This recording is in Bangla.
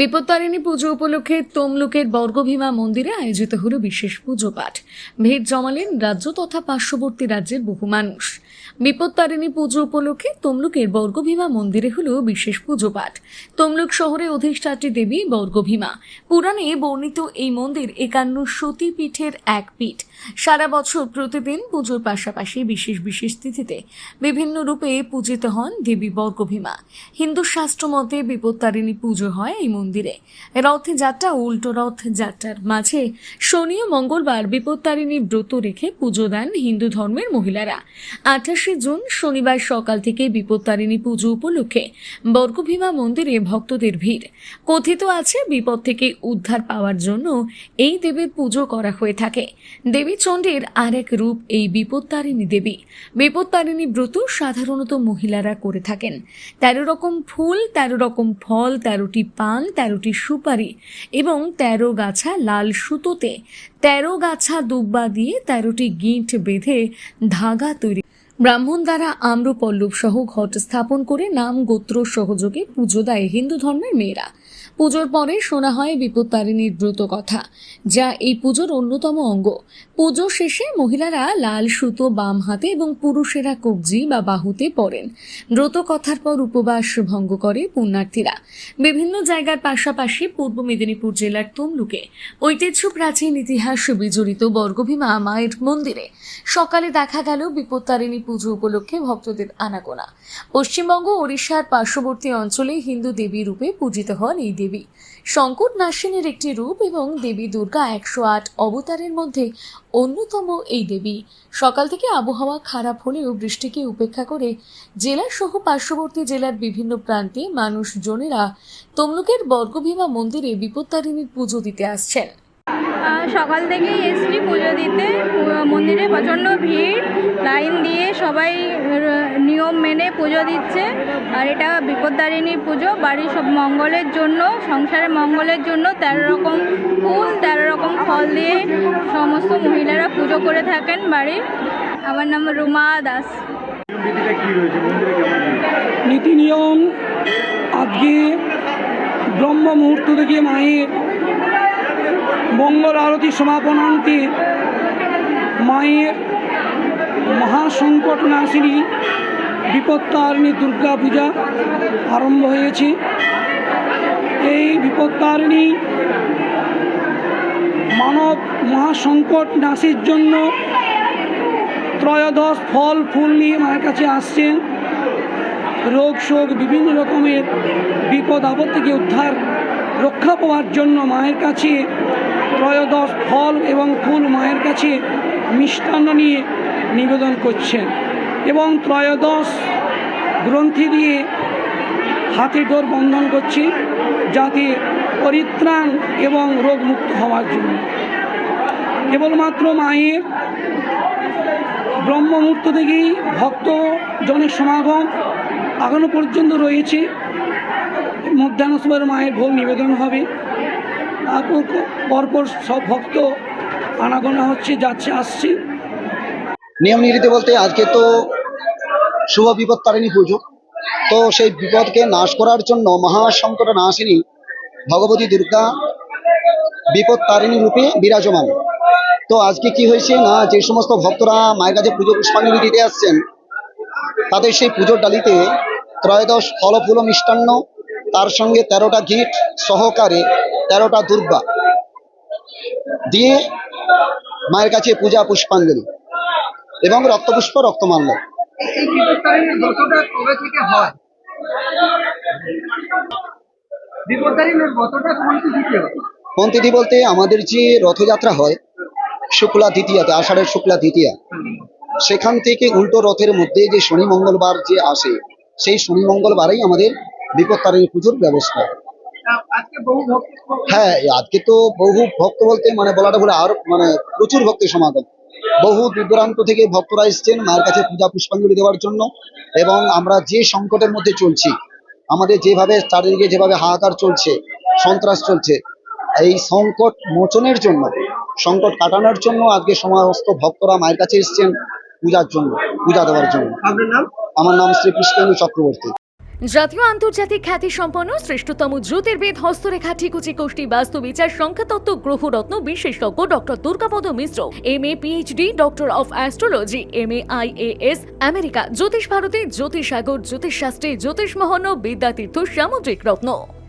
বিপত্তারিণী পুজো উপলক্ষে তমলুকের বর্গভীমা মন্দিরে আয়োজিত হল বিশেষ পুজো পাঠ। ভিড় জমালেন রাজ্য তথা পার্শ্ববর্তী রাজ্যের বহু মানুষ। বিপত্তারিণী পুজো উপলক্ষে তমলুকের বর্গভীমা মন্দিরে হল বিশেষ পুজো পাঠ। তমলুক শহরে অধিষ্ঠাত্রী দেবী বর্গভীমা। পুরাণে বর্ণিত এই মন্দির একান্ন সতী পীঠের এক পীঠ। সারা বছর প্রতিদিন পুজোর পাশাপাশি বিশেষ বিশেষ তিথিতে বিভিন্ন রূপে পূজিত হন দেবী বর্গভীমা। হিন্দু শাস্ত্র মতে বিপত্তারিণী পুজো হয় এই মন্দিরে। রথযাত্রা উল্টো রথ যাত্রার মাঝে শনি ও মঙ্গলবার বিপত্তারিণী ব্রত রেখে পুজো দেন হিন্দু ধর্মের মহিলারা। আঠাশে জুন শনিবার সকাল থেকে বিপত্তারিণী পুজো উপলক্ষে বর্গভীমা মন্দিরে ভক্তদের ভিড়। কথিত আছে, বিপদ থেকে উদ্ধার পাওয়ার জন্য এই দেবীর পুজো করা হয়ে থাকে। দেবী চণ্ডীর আর এক রূপ এই বিপত্তারিণী দেবী। বিপত্তারিণী ব্রত সাধারণত মহিলারা করে থাকেন। তেরো রকম ফুল, তেরো রকম ফল, তেরোটি পান, তেরোটি সুপারি এবং তেরো গাছা লাল সুতোতে। তেরো গাছা দুব্বা দিয়ে তেরোটি গিঁট বেঁধে ধাগা তৈরি ব্রাহ্মণ দ্বারা আম্রপল্লব সহ ঘট স্থাপন করে নাম গোত্র সহযোগে পুজো দেয় হিন্দু ধর্মের মেয়েরা। পুজোর পরে শোনা হয় বিপত্তারিণীর ব্রত কথা, যা এই পুজোর অন্যতম অঙ্গ। পুজো শেষে মহিলারা লাল সুতো বাম হাতে এবং পুরুষেরা কবজি বা বাহুতে পরেন। ব্রত কথার পর উপবাস ভঙ্গ করে পুণ্যার্থীরা। বিভিন্ন জায়গার পাশাপাশি পূর্ব মেদিনীপুর জেলার তমলুকে ঐতিহ্য প্রাচীন ইতিহাস বিজড়িত বর্গভীমা মায়ের মন্দিরে সকালে দেখা গেল বিপত্তারিণী পুজো উপলক্ষে ভক্তদের আনাগোনা। পশ্চিমবঙ্গ, ওড়িশার পার্শ্ববর্তী অঞ্চলে হিন্দু দেবী রূপে পূজিত হন এই দেবী। সংকট নাসিনের একটি রূপ এবং দেবী দুর্গা একশো আট অবতারের মধ্যে অন্যতম এই দেবী। সকাল থেকে আবহাওয়া খারাপ হলেও বৃষ্টিকে উপেক্ষা করে জেলা সহ পার্শ্ববর্তী জেলার বিভিন্ন প্রান্তে মানুষজনেরা তমলুকের বর্গভীমা মন্দিরে বিপত্তারিণীর পুজো দিতে আসছেন। সকাল থেকেই এসছি পুজো দিতে। মন্দিরে প্রচণ্ড ভিড়। লাইন দিয়ে সবাই নিয়ম মেনে পুজো দিচ্ছে। আর এটা বিপদ্দারিণী পুজো। বাড়ির সব মঙ্গলের জন্য সংসারের মঙ্গলের জন্য তেরো রকম ফুল তেরো রকম ফল দিয়ে সমস্ত মহিলারা পুজো করে থাকেন বাড়ির। আমার নাম রুমা দাস? নীতি নিয়ম আজকে ব্রহ্ম মুহূর্ত থেকে মায়ের মঙ্গল আরতি সমাপনান্তে মায়ের মহাসংকট নাশিনী বিপত্তারিণী দুর্গা পূজা আরম্ভ হয়েছে। এই বিপত্তারিণী মানব মহাসংকট নাশির জন্য ত্রয়োদশ ফল, ফুল নিয়ে মায়ের কাছে আসছেন রোগ শোক বিভিন্ন রকমের বিপদ, আপদ থেকে উদ্ধার, রক্ষা পাওয়ার জন্য মায়ের কাছে ত্রয়োদশ ফল এবং ফুল মায়ের কাছে মিষ্টান্ন নিয়ে নিবেদন করছেন এবং ত্রয়োদশ গ্রন্থি দিয়ে হাতে ডোর বন্ধন করছে যাতে পরিত্রাণ এবং রোগমুক্ত হওয়ার জন্য। কেবলমাত্র মায়ের ব্রহ্ম মুহূর্ত থেকেই ভক্ত জনের সমাগম এখনও পর্যন্ত রয়েছে। মধ্যাহ্ন সময়ের মায়ের ভোগ নিবেদন হবে। পরপর সব ভক্ত আনাগোনা হচ্ছে, যাচ্ছে, আসছে। নিয়ম নীতি বলতে আজকে তো শুভ বিপদ তারিণী পুজো। তো সেই বিপদকে নাশ করার জন্য মহাসংকট নাশিনী ভগবতী দুর্গা বিপদ তারিণী রূপে বিরাজমান। তো আজকে কি হয়েছে না, যে সমস্ত ভক্তরা মায়ের কাছে পুজো পুষ্পাঞ্জলি দিতে আসছেন, তাদের সেই পুজোর ডালিতে ত্রয়োদশ ফল ফুল মিষ্টান্ন, তার সঙ্গে তেরোটা গিট সহকারে তেরোটা দুর্গা। দিয়ে মায়ের কাছে পূজা পুষ্পাঞ্জলি এবং রক্তপুষ্প রক্তমাল্য। তিথি বলতে আমাদের যে রথযাত্রা হয়, শুক্লা দ্বিতীয়াতে, আষাঢ়ের শুক্লা দ্বিতীয়া, সেখান থেকে উল্টো রথের মধ্যে যে শনি মঙ্গলবার যে আসে, সেই শনি মঙ্গলবারেই আমাদের বিপত্তারিণী পুজোর ব্যবস্থা। হ্যাঁ আজকে তো বহু ভক্ত বলতে মানে বলাটা বলে আর মানে প্রচুর ভক্তের সমাগম। বহু দূর দূরান্ত থেকে ভক্তরা এসছেন মায়ের কাছে পূজা পুষ্পাঞ্জলি দেওয়ার জন্য এবং আমরা যে সংকটের মধ্যে চলছি আমাদের যেভাবে চারিদিকে যেভাবে হাহাকার চলছে সন্ত্রাস চলছে এই সংকট মোচনের জন্য সংকট কাটানোর জন্য আজকে সমস্ত ভক্তরা মায়ের কাছে এসছেন পূজার জন্য পূজা দেওয়ার জন্য। আমার নাম শ্রী কৃষ্ণেন্দু চক্রবর্তী। জাতীয় আন্তর্জাতিক খ্যাতি সম্পন্ন শ্রেষ্ঠতম জ্যোতির্বেদ হস্তরেখা ঠিকুচি কোষ্ঠী বাস্তু বিচার সংখ্যাতত্ত্ব গ্রহরত্ন বিশেষজ্ঞ doctor Durgapada Mishra M A PhD doctor of astrology M A I A S America জ্যোতিষ ভারতী জ্যোতিষশাস্ত্রী, জ্যোতিষ মহন্ন, বিদ্যাতীর্থ, সামুদ্রিক রত্ন।